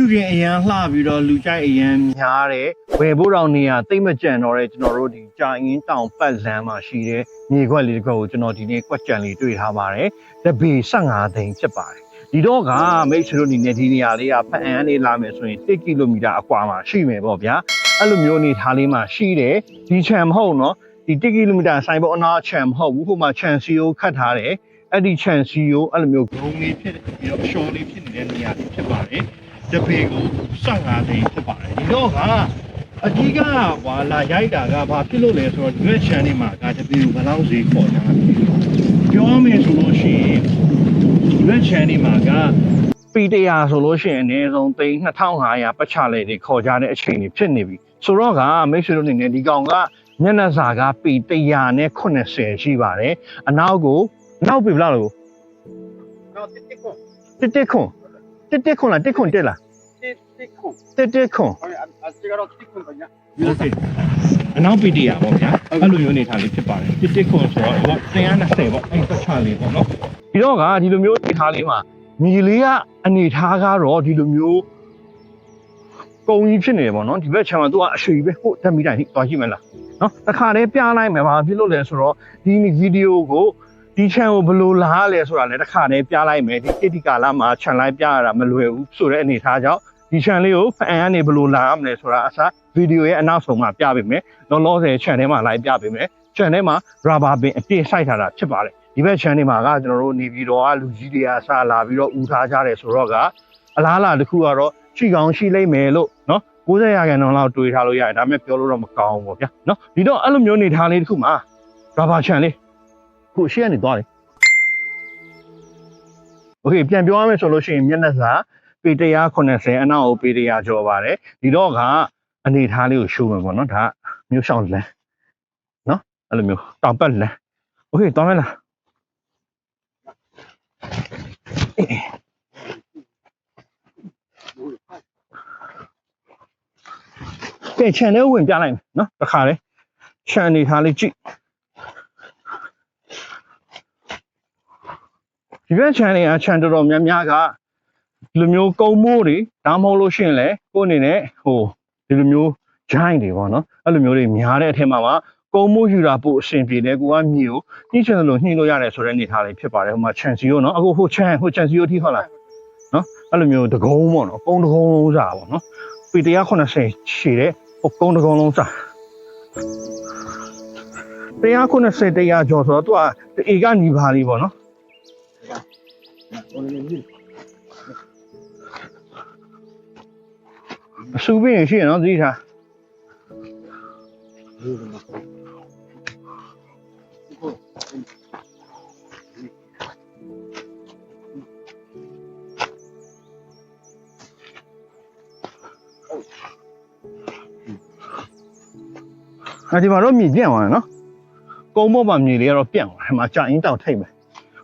ရှုခင်အရန်လှပြီးတော့လူကြိုက်အရန်များတယ်ဝယ်ဖို့တော့နေရာတိတ်မကြံတော့တဲ့ကျွန်တော်တို့ဒီကြာအင်းတောင်ပတ်လမ်းမှာရှိတဲ့မြေခွက်လေးတစ်ခုကိုကျွန်တော်ဒီနေ့ကွက်ကြံလေးတွေ့ထားပါတယ်တပေ15သိန်းဖြစ်ပါတယ်ဒီတော့ကမိတ်ဆွေတို့အနေနဲ့ဒီနေရာလေးကဖအံအနေလာမယ်ဆိုရင်1ကီလိုမီတာအကွာမှာရှိမယ်ပေါ့ဗျာအဲ့လိုမျိုးအနေထားလေးမှာရှိတယ်ဒီချံမဟုတ်နော်ဒီ1ကီလိုမီတာဆိုင်ပေါ်အနာချံမဟုတ်ဘူးဟိုမှာချံစီကိုခတ်ထားတယ်အဲ့ဒီချံစီကိုအဲ့လိုမျိုးဂုံလေးဖြစ်ပြီးတော့ရှော်လေးဖြစ်နေတဲ့နေရာလေးဖြစ်ပါတယ် တပေကို15သိန်းဖြစ်ပါတယ်ဒီတော့ကအကြီးကဟွာလာရိုက်တာကဘာဖြစ်လို့လဲဆိုတော့ဒီဘက်ချန်နေမှာကတပေကိုဘယ်လောက်ဈေးခေါ်တာလဲပြောမယ်ဆိုလို့ရှိရင်ဒီဘက် channel မှာကပီတရာဆိုလို့ရှိရင်အနည်းဆုံးသိန်း2500ပတ်ချလဲတွေခေါ်ကြတဲ့အချိန်တွေဖြစ်နေပြီဆိုတော့ကမိတ်ဆွေတို့အနေနဲ့ဒီကောင်ကမျက်နှာစာကပီတရာနဲ့80ရှိပါတယ်အနောက်ကိုနောက်ပြီဘလားလို့တော့တစ်တစ်ခုတစ်တစ်ခွန် တစ်တစ်ခွန်လားတစ်ခွန်တက်လားတစ်ခွန်တစ်တစ်ခွန်ဟုတ်ကဲ့အဲဒီကတော့တစ်ခွန်ပါညာဟုတ်ကဲ့အနောက်ပီတီယာပေါ့ဗျာအဲ့လိုမျိုးနေထိုင်လေးဖြစ်ပါတယ်တစ်တစ်ခွန်ဆိုတော့ဟို120ပေါ့အဲ့ဆက်ချလေးပေါ့နော်ပြီးတော့ကဒီလိုမျိုးနေထိုင်လေးမှာမီလေးကအနေထားကတော့ဒီလိုမျိုးကုံကြီးဖြစ်နေတယ်ပေါ့နော်ဒီဘက်ခြမ်းမှာသူကအရှိကြီးပဲဟုတ်တက်မိတိုင်းဟိသွားကြည့်မလားနော်တခါလေးပြလိုက်မယ်ပါဖြစ်လို့လဲဆိုတော့ဒီဗီဒီယိုကို ဒီခြံကိုဘယ်လိုလာလဲဆိုတာလည်းတခါတည်းပြလိုက်မယ်ဒီကိတိကာလမှာခြံလိုက်ပြရတာမလွယ်ဘူးဆိုတဲ့အနေအထားကြောင့်ဒီခြံလေးကိုဖန်ကနေဘယ်လိုလာရမလဲဆိုတာအစားဗီဒီယိုရဲ့အနောက်ဆုံးမှာပြပေးမယ်လောလောဆယ်ခြံထဲမှာလိုက်ပြပေးမယ်ခြံထဲမှာ rubber bin အပြည့်စိုက်ထားတာဖြစ်ပါတယ်ဒီဘက်ခြံထဲမှာကကျွန်တော်တို့နေပြည်တော်ကလူကြီးတွေအစားလာပြီးတော့ဦးထားကြတယ်ဆိုတော့ကအလားအလာတစ်ခုကတော့ရှိကောင်းရှိလိမ့်မယ်လို့နော်90ရာခိုင်နှုန်းလောက်တွေးထားလို့ရတယ်ဒါပေမဲ့ပြောလို့တော့မကောင်းဘူးပေါ့ဗျာနော်ဒီတော့အဲ့လိုမျိုးနေထားလေးတစ်ခုမှာရာဘာချန်လေး ခုရှေ့ကနေသွားတယ်โอเคပြန်ပြောရမယ်ဆိုလို့ရှိရင်မျက်နှာစာပေ180အနောက်ကိုပေ100ကျော်ပါတယ်ဒီတော့ကအနေထားလေးကိုရှိုးမယ်ပေါ့နော်ဒါကမျိုးရှောင်းလမ်းနော်အဲ့လိုမျိုးတောင်ပတ်လမ်းโอเคသွားမယ်လားကဲခြံလေးဝင်ပြလိုက်မယ်နော်တခါလေခြံအနေထားလေးကြည့် ဒီဘက်ခြံလေးကခြံတော်တော်များများကဒီလိုမျိုးကုံမိုးတွေဒါမှမဟုတ်လို့ရှိရင်လေကိုယ့်အနေနဲ့ဟိုဒီလိုမျိုးဂျိုင်းတွေပေါ့နော်အဲ့လိုမျိုးတွေများတဲ့အထက်မှာပါကုံမိုးယူတာပို့အဆင်ပြေတယ်ကိုကမြေကိုညှိချင်တယ်လို့ညှိလို့ရတယ်ဆိုတဲ့အနေထားလေးဖြစ်ပါတယ်ဟိုမှာခြံစီကိုနော်အခုဟိုခြံဟိုခြံစီကိုထိဟုတ်လားနော်အဲ့လိုမျိုးတကုံးပေါ့နော်ကုံတကုံးလုံးစားပေါ့နော်ပေ180ရှည်တဲ့ဟိုကုန်းတစ်ကုန်းလုံးစား190တရားကျော်ဆိုတော့သူကအေကညီပါလေးပေါ့နော်ဟိုလည်းမြည် အဆူပင်းရရှိရနော်သတိထားဘူးကမှာအဲဒီမှာတော့မြေပြန့်သွားတယ်နော်ကုန်းဘောမှာမြေလေးကတော့ပြန့်သွားတယ်ဒီမှာကြာရင်တောင်ထိတ်ပဲ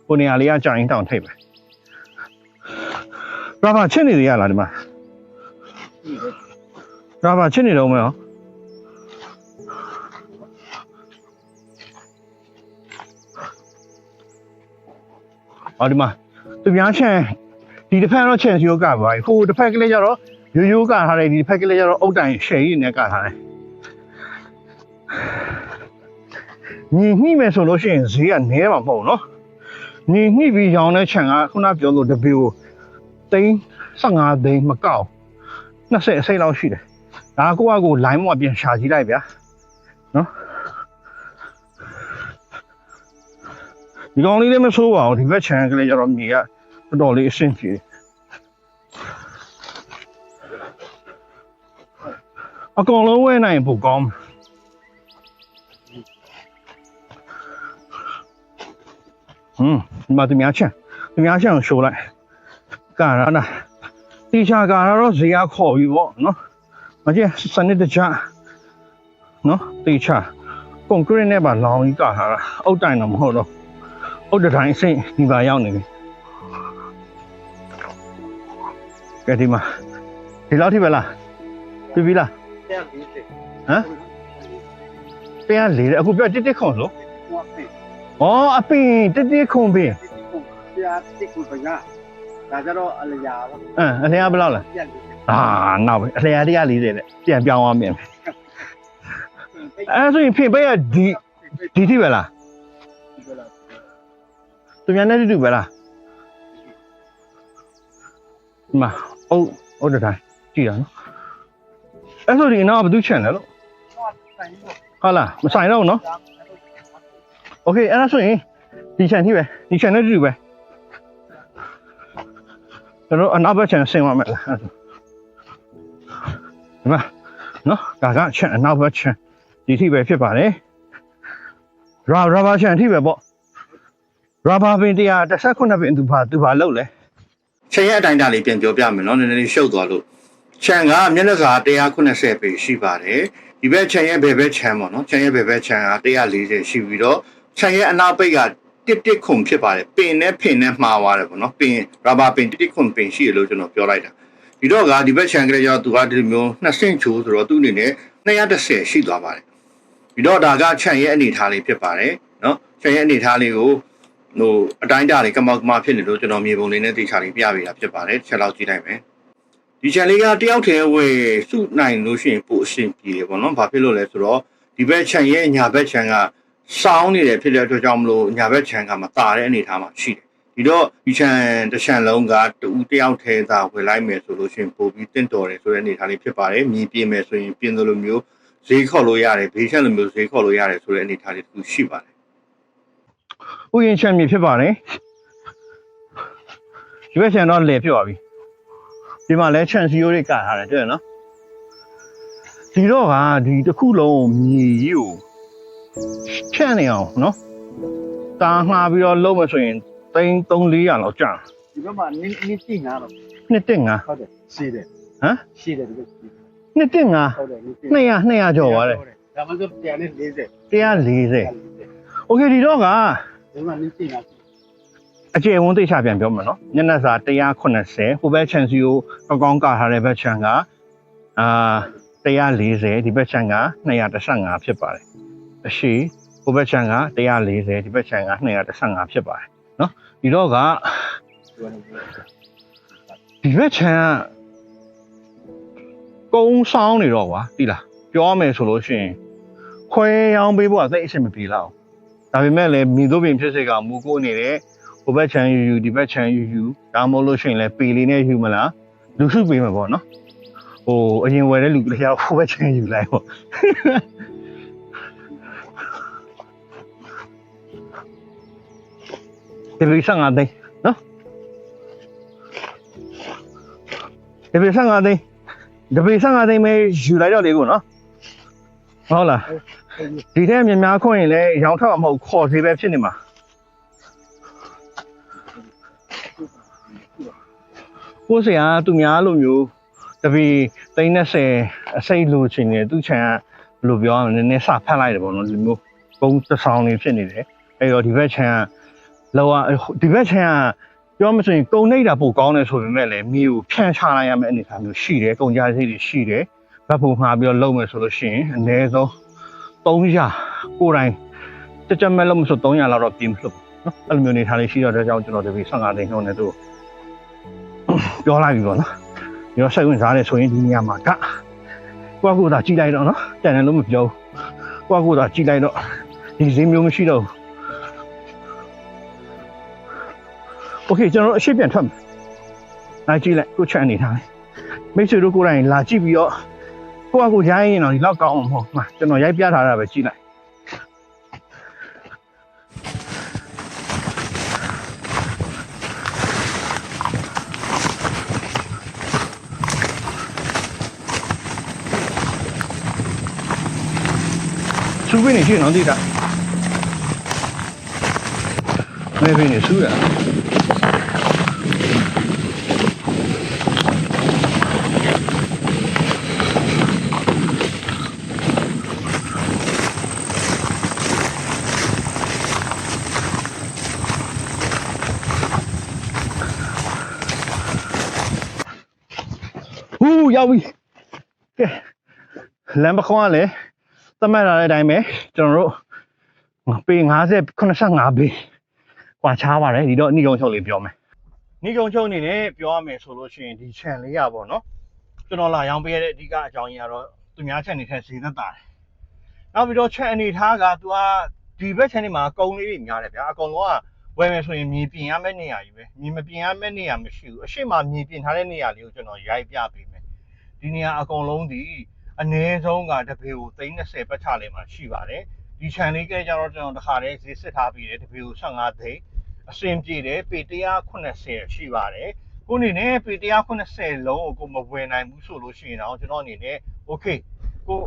ဟိုနေရာလေးကကြာရင်တောင်ထိတ်ပဲရာဘာချစ်နေရလားဒီမှာရာဘာချစ်နေတော့မယ်ဟောဟောဒီမှာသူများချန်ဒီတစ်ဖက်တော့ချန်စီယိုကပါပြီဟိုတစ်ဖက်ကလေးကျတော့ရိုးရိုးကထားတယ်ဒီတစ်ဖက်ကလေးကျတော့အုတ်တိုင်ရှယ်ရည်နဲ့ကထားတယ်ညီညှိမယ်ဆိုလို့ရှိရင်ဈေးကနည်းမှာမဟုတ်ဘူးနော် ညီညှိပြီးရောင်းတဲ့ခြံကခုနပြောလို့တပီကိုသိန်း15သိန်းမကောက်20အစိတ်လောက်ရှိတယ်ဒါကကိုကကို line မှာပြန်ရှာကြည့်လိုက်ဗျာနော်ဒီကောင်လေးလည်းမဆိုးပါဘူးဒီဘက်ခြံကလေးကျတော့မြေကတော်တော်လေးအဆင်ပြေတယ်အကောင်လုံးဝဲနိုင်ပိုကောင်းမယ် ဟွန်းဒီမှာသူများချန်သူများချန်ကိုရှိုးလိုက်ကာရနာတေချာကာရတော့ဇေယခေါ်ပြီပေါ့နော်မကျစနစ်တကျနော်တေချာကွန်ကရစ်နဲ့ပါလောင်ကြီးကာထားတာအုတ်တိုင်တော့မဟုတ်တော့အုတ်တိုင်စိတ်ဒီပါရောက်နေပြီကဲဒီမှာဒီလောက်ထိပဲလားပြီပြီလား140ဟမ်140အခုပြောတစ်တစ်ခေါ်လို့140 အော်အပင်တတိခုံပင်ဆရာတိခုပညာဒါကြတော့အလျာပေါ့အင်းအလျာဘယ်လောက်လဲပြန်လို့အာငေါ့ပဲအလျာ140တဲ့ပြန်ပြောင်းသွားမြန်အဲဆိုရင်ဖင်ပဲရဒီဒီတိပဲလားသူများနဲ့တူတူပဲလားဒီမှာအုတ်အုတ်တိုင်းကြည့်ရနော်အဲ့ဆိုဒီနောက်ဘာသူချန်လဲလို့ဟုတ်လားမဆိုင်တော့နော် โอเคအဲ့ဒါဆိုရင်ဒီချန်ထိပဲဒီချန်နဲ့တူတူပဲကျွန်တော်အနောက်ဘက်ချန်ဆင်သွားမယ်လားအဲ့ဒါဆိုဒီမှာနော်ဒါကချန်အနောက်ဘက်ချန်ဒီထိပဲဖြစ်ပါတယ်ရာရာဘာချန်ထိပဲပေါ့ရာဘာပင်119ပင်သူဘာသူဘာလောက်လဲ ခြံရဲ့အတိုင်းအတာလေးပြန်ပြောပြမယ်နော်နည်းနည်းလေးရှုပ်သွားလို့ခြံကမျက်နှာစာ180ပေရှိပါတယ်ဒီဘက်ခြံရဲ့ဘယ်ဘက်ခြံပေါ့နော်ခြံရဲ့ဘယ်ဘက်ခြံက140ရှိပြီးတော့ ခြံရဲ့အနောက်ပိတ်ကတစ်တစ်ခုံဖြစ်ပါတယ်ပင်နဲ့ဖင်နဲ့မှားသွားတယ်ပေါ့နော်ပင်ရဘာပင်တစ်တစ်ခုံပင်ရှိရလို့ကျွန်တော်ပြောလိုက်တာဒီတော့ကဒီဘက်ခြံကလေးကျတော့သူကဒီလိုမျိုး2ဆင့်ချိုးဆိုတော့သူ့အနေနဲ့230ရှိသွားပါတယ်ဒီတော့ဒါကခြံရဲ့အနေထားလေးဖြစ်ပါတယ်နော်ခြံရဲ့အနေထားလေးကိုဟိုအတိုင်းအတာတွေကမောက်ကမဖြစ်နေလို့ကျွန်တော်မြေပုံလေးနဲ့တေချာလေးပြပေးတာဖြစ်ပါတယ်ချက်လောက်ကြည့်လိုက်မယ်ဒီချက်လေးကတယောက်တည်းဝယ်စုနိုင်လို့ရှိရင်ပိုအဆင်ပြေတယ်ပေါ့နော်ဘာဖြစ်လို့လဲဆိုတော့ဒီဘက်ခြံရဲ့ညာဘက်ခြံက စောင်းနေတယ်ဖြစ်တဲ့အတွက်ကြောင့်မလို့ညာဘက်ခြံကမตาတဲ့အနေအထားမှာရှိတယ်ဒီတော့ဒီခြံတစ်ခြံလုံးကတူတယောက်တည်းသာဝယ်လိုက်မယ်ဆိုလို့ရှိရင်ပိုပြီးတင့်တော်တယ်ဆိုတဲ့အနေအထားလေးဖြစ်ပါတယ်မြေပြင်းမယ်ဆိုရင်ပြင်းသလိုမျိုးဈေးခေါ်လို့ရတယ်ဘေးချက်လိုမျိုးဈေးခေါ်လို့ရတယ်ဆိုတဲ့အနေအထားလေးတစ်ခုရှိပါတယ်ဥယျာဉ်ချမ်းမြေဖြစ်ပါတယ်ဒီဘက်ချမ်းတော့လေဖြစ်သွားပြီဒီမှာလဲချန်စီယိုတွေကတ်ထားတယ်တွေ့ရနော်ဒီတော့ကဒီတစ်ခုလုံးမြေကြီးကို ဖြန့်နေအောင်နော်တာငှားပြီးတော့လုံးမယ်ဆိုရင်သိန်း3 400လောက်ကြာဒီဘက်မှာနင်းနင်းတိငါတော့နှစ်တက်ငါဟုတ်တယ်ရှိတယ်ဟမ်ရှိတယ်ဒီဘက်နှစ်တက်ငါဟုတ်တယ်200 200ကျော်ပါတယ်ဒါမှဆို140 140 Okay ဒီတော့ကဒီမှာနင်းတိငါအကျေဝန်းသိချပြန်ပြောမယ်နော်ညနေစာ180ဟိုဘက်ချန်စီကိုကောကောင်းကာထားတဲ့ဘက်ချန်ကအာ140ဒီဘက်ချန်က215ဖြစ်ပါတယ် အရှိဟိုဘက်ချန်က140ဒီဘက်ချန်က215ဖြစ်ပါတယ်နော်ဒီတော့ကဒီဘက်ချန်ကကုန်းဆောင်နေတော့ကွာတိလားပြောရမယ်ဆိုလို့ရှိရင်ခွဲရောင်းပေးဖို့ကသိအဆင်မပြေတော့ဒါပေမဲ့လည်းမိတို့ပင်ဖြစ်စေကမူကိုအနေနဲ့ဟိုဘက်ချမ်းယူယူဒီဘက်ချမ်းယူယူဒါမှမဟုတ်လို့ရှိရင်လည်းပေလေးနဲ့ယူမလားလူစုပေးမှာပေါ့နော်ဟိုအရင်ဝယ်တဲ့လူတွေကဟိုဘက်ချမ်းယူလိုက်ပေါ့ ဒီလိုဆန်ငါသိန်းနော်ဒီလိုဆန်ငါသိန်းဒီလိုဆန်ငါသိန်းပဲယူလိုက်တော့လေကိုနော်ဟုတ်လားဒီထဲမြင်များခွင့်ရင်လည်းရောင်းထောက်မှာမဟုတ်ခေါ်သေးပဲဖြစ်နေမှာကိုယ်စရာသူများလိုမျိုးတပီ30အစိတ်လိုချင်နေသူချန်ကဘယ်လိုပြောရမလဲနည်းနည်းစဖတ်လိုက်တယ်ပေါ့နော်ဒီမျိုးကုန်းတစ်ဆောင်နေဖြစ်နေတယ်အဲ့တော့ဒီဘက်ချန်က လောကဒီဘက်ချန်ကပြောမဆိုရင်ကုံနေတာပိုကောင်းတယ်ဆိုပေမဲ့လည်းမြေကိုဖြန့်ချလိုက်ရမယ့်အနေအထားမျိုးရှိတယ်ကုံကြစိတ်တွေရှိတယ်ဘက်ပုံမှာပြီးတော့လုံမယ်ဆိုလို့ရှိရင်အနည်းဆုံး300ကိုယ်တိုင်ကြက်ကြက်မဲ့လို့မဆို300လောက်တော့ပြင်မလို့နော်အဲ့လိုမျိုးအနေထားလေးရှိတော့တဲ့ကြောင့်ကျွန်တော်ဒီ15သိန်းနှုန်းနဲ့သူပြောလိုက်ပြီပေါ့နော်ဒီတော့စိတ်ဝင်စားတယ်ဆိုရင်ဒီနေရာမှာကကိုယ့်ကိုယ်သာကြည့်လိုက်တော့နော်တန်တယ်လို့မပြောဘူးကိုယ့်ကိုယ်သာကြည့်လိုက်တော့ဒီဈေးမျိုးမရှိတော့ဘူး โอเคကျွန်တော်တို့အရှိပြန်ထွက်မယ်လိုက်ကြည့်လိုက်ကိုယ်ချက်အနေထားလေးမိတ်ဆွေတို့ကိုယ်တိုင်လာကြည့်ပြီးတော့ကိုယ့်အကူရိုင်းရင်တော့ဒီလောက်ကောင်းအောင်မဟုတ်ဘူးကျွန်တော်ရိုက်ပြထားတာပဲကြည့်လိုက် 苏菲你去能地的，那边你输了。 ရောက်ပြီကဲလမ်းပခွန်ကလည်းသတ်မှတ်လာတဲ့အတိုင်းပဲကျွန်တော်တို့ပေ50 85ပေကွာချားပါတယ်ဒီတော့နှီးကုံချုပ်လေးပြောမယ်နှီးကုံချုပ်အနေနဲ့ပြောရမယ်ဆိုလို့ရှိရင်ဒီ channel လေးရပါတော့เนาะ ကျွန်တော်လာရောင်းပေးရတဲ့အဓိကအကြောင်းကြီးကတော့သူများချက်နေထက်ဈေးသက်သာတယ်နောက်ပြီးတော့ချက်အနေထားကသူကဒီဘက်ချက်နေမှာအကုံလေးတွေများတယ်ဗျာအကုံလုံးကဝယ်မယ်ဆိုရင်မြေပြင်ရမယ့်နေရာကြီးပဲမြေမပြင်ရမယ့်နေရာမရှိဘူးအရှိမမြေပြင်ထားတဲ့နေရာလေးကိုကျွန်တော်ရိုက်ပြပေးမယ် ဒီနေရာအကုံလုံးဒီအနည်းဆုံးကတပေကို30ပတ်ချလေးမှာရှိပါတယ်ဒီခြံလေးကကြတော့ကျွန်တော်တခါတည်းဈေးစစ်ထားပြီးတယ်တပေကို15သိန်းအစင်ပြေတယ်ပေ180ရှိပါတယ်ကိုအနေနဲ့ပေ180လုံးကိုကိုမဝယ်နိုင်ဘူးဆိုလို့ရှိရင်တော့ကျွန်တော်အနေနဲ့ okay ကို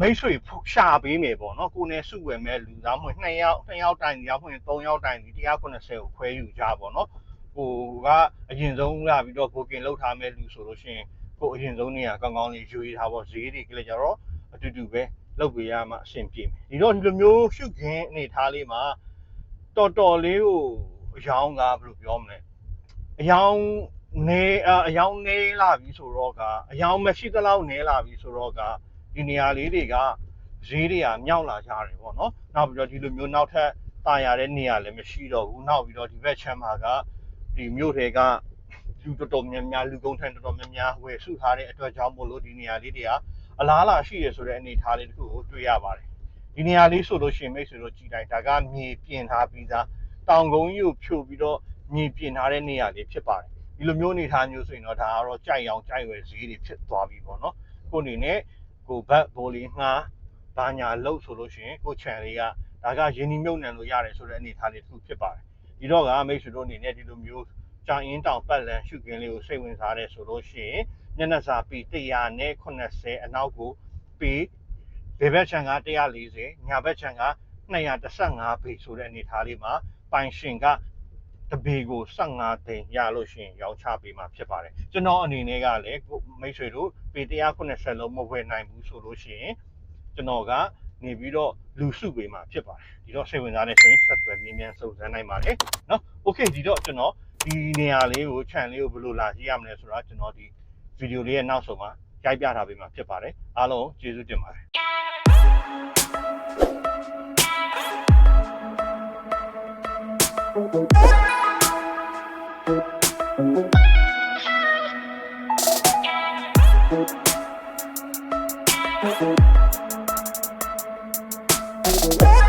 မိတ်ဆွေဖုတ်ရှာပေးမယ်ပေါ့နော်ကိုနဲ့စုဝယ်မဲ့လူသားမွေ2ယောက်2ယောက်တိုင်ရောက်မွေ3ယောက်တိုင်ဒီ180ကိုခွဲယူကြပေါ့နော်ကိုကအရင်ဆုံးလာပြီးတော့ဘိုကင်လောက်ထားမဲ့လူဆိုလို့ရှိရင် ကိုအရင်ဆုံးနေရကောင်းကောင်းလေးယူရထားပေါ့ဈေးတွေကလည်းကြတော့အတူတူပဲလုပ်ပေးရမှအဆင်ပြေမယ်ဒီတော့ဒီလိုမျိုးရှုခင်းအနေထားလေးမှာတော်တော်လေးကိုအယောင်ကဘယ်လိုပြောမလဲအယောင်နေအယောင်နေလာပြီဆိုတော့ကအယောင်မရှိသလောက်နေလာပြီဆိုတော့ကဒီနေရာလေးတွေကဈေးတွေကမြောက်လာကြတယ်ပေါ့နော်နောက်ပြီးတော့ဒီလိုမျိုးနောက်ထပ်တာယာတဲ့နေရာလည်းမရှိတော့ဘူးနောက်ပြီးတော့ဒီဘက်ချမ်းမှာကဒီမြို့တွေက လူတော်တော်များများလူကုန်ထန်တော်တော်များများဝယ်စုထားတဲ့အတွက်ကြောင့်မို့လို့ဒီနေရာလေးတွေကအလားအလာရှိရဆိုတဲ့အနေအထားလေးတစ်ခုကိုတွေ့ရပါတယ်ဒီနေရာလေးဆိုလို့ရှိရင်မိတ်ဆွေတို့ကြည်တိုင်းဒါကမြေပြင်ထားပြီးသားတောင်ကုန်းကြီးကိုဖြိုပြီးတော့မြေပြင်ထားတဲ့နေရာလေးဖြစ်ပါတယ်ဒီလိုမျိုးအနေအထားမျိုးဆိုရင်တော့ဒါကတော့ကြိုက်အောင်ကြိုက်ဝယ်ဈေးတွေဖြစ်သွားပြီပေါ့နော်ကိုအနေနဲ့ကိုဘတ်ဘိုလီငှားဘာညာလှုပ်ဆိုလို့ရှိရင်ကိုချန်လေးကဒါကယင်းနှမြုပ်နှံလို့ရတယ်ဆိုတဲ့အနေအထားလေးတစ်ခုဖြစ်ပါတယ်ဒီတော့ကမိတ်ဆွေတို့အနေနဲ့ဒီလိုမျိုး ကြာရင်တောင်ပတ်လန်ရှုကင်းလေးကိုစိတ်ဝင်စားတယ်ဆိုလို့ရှိရင်ညနေစာပီ180အနောက်ကိုပီဘေဘက်ချန်က140ညာဘက်ချန်က215ပေဆိုတဲ့အနေအထားလေးမှာပိုင်ရှင်ကတပေကို15သိန်းရလို့ရှိရင်ရောင်းချပေးမှာဖြစ်ပါတယ်ကျွန်တော်အနေနဲ့ကလည်းကိုမိတ်ဆွေတို့ပေ180လုံးမဝယ်နိုင်ဘူးဆိုလို့ရှိရင်ကျွန်တော်ကနေပြီးတော့လူစုပေးမှာဖြစ်ပါတယ်ဒီတော့စိတ်ဝင်စားတဲ့ဆိုရင်ဆက်သွယ်မြင်းမြန်စုံစမ်းနိုင်ပါတယ်เนาะโอเคဒီတော့ကျွန်တော် ဒီနေရာလေးကို channel လေးကိုဘယ်လိုလာကြည့်ရမလဲဆိုတော့ကျွန်တော်ဒီဗီဒီယိုလေးရဲ့နောက်ဆုံးမှာရိုက်ပြထားပေးမှာဖြစ်ပါတယ်အားလုံးကျေးဇူးတင်ပါတယ် Thank